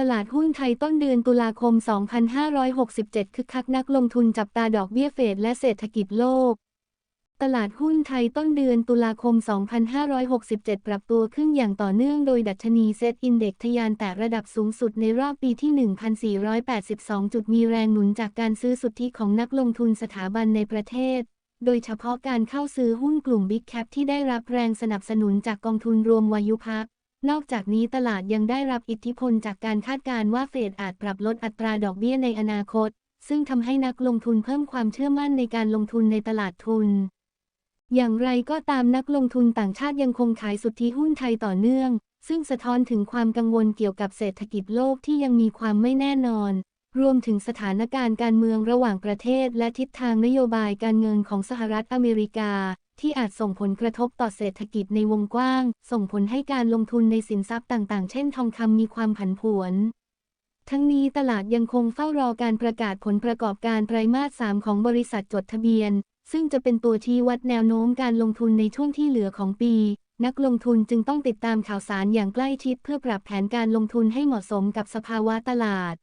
ตลาดหุ้นไทยต้นเดือนตุลาคม 2567 คึกคักนักลงทุนจับตาดอกเบี้ยเฟดและเศรษฐกิจโลก ตลาดหุ้นไทยต้นเดือนตุลาคม 2567 ปรับตัวขึ้นอย่างต่อเนื่องโดยดัชนีเซ็ตอินเด็กทะยานแตะระดับสูงสุดในรอบปีที่ 1,482 จุดมีแรงหนุนจากการซื้อสุทธิของนักลงทุนสถาบันในประเทศโดยเฉพาะการเข้าซื้อหุ้นกลุ่ม Big Cap ที่ได้รับแรงสนับสนุนจากกองทุนรวมวายุพัก นอกจากนี้ตลาดยังได้รับอิทธิพลจากการคาดการณ์ว่าเฟดอาจปรับลดอัตราดอกเบี้ยในอนาคต ซึ่งทำให้นักลงทุนเพิ่มความเชื่อมั่นในการลงทุนในตลาดทุน อย่างไรก็ตามนักลงทุนต่างชาติยังคงขายสุทธิหุ้นไทยต่อเนื่อง ซึ่งสะท้อนถึงความกังวลเกี่ยวกับเศรษฐกิจโลกที่ยังมีความไม่แน่นอน รวมถึงสถานการณ์การเมืองระหว่างประเทศ และทิศทางนโยบายการเงินของสหรัฐอเมริกา ที่อาจส่งผลกระทบต่อเศรษฐกิจในวงกว้าง ส่งผลให้การลงทุนในสินทรัพย์ต่างๆ เช่นทองคำมีความผันผวน ทั้งนี้ตลาดยังคงเฝ้ารอการประกาศผลประกอบการไตรมาส 3 ของบริษัทจดทะเบียน ซึ่งจะเป็นตัวชี้วัดแนวโน้มการลงทุนในช่วงที่เหลือของปีนักลงทุนจึงต้องติดตามข่าวสารอย่างใกล้ชิดเพื่อปรับแผนการลงทุนให้เหมาะสมกับสภาวะตลาด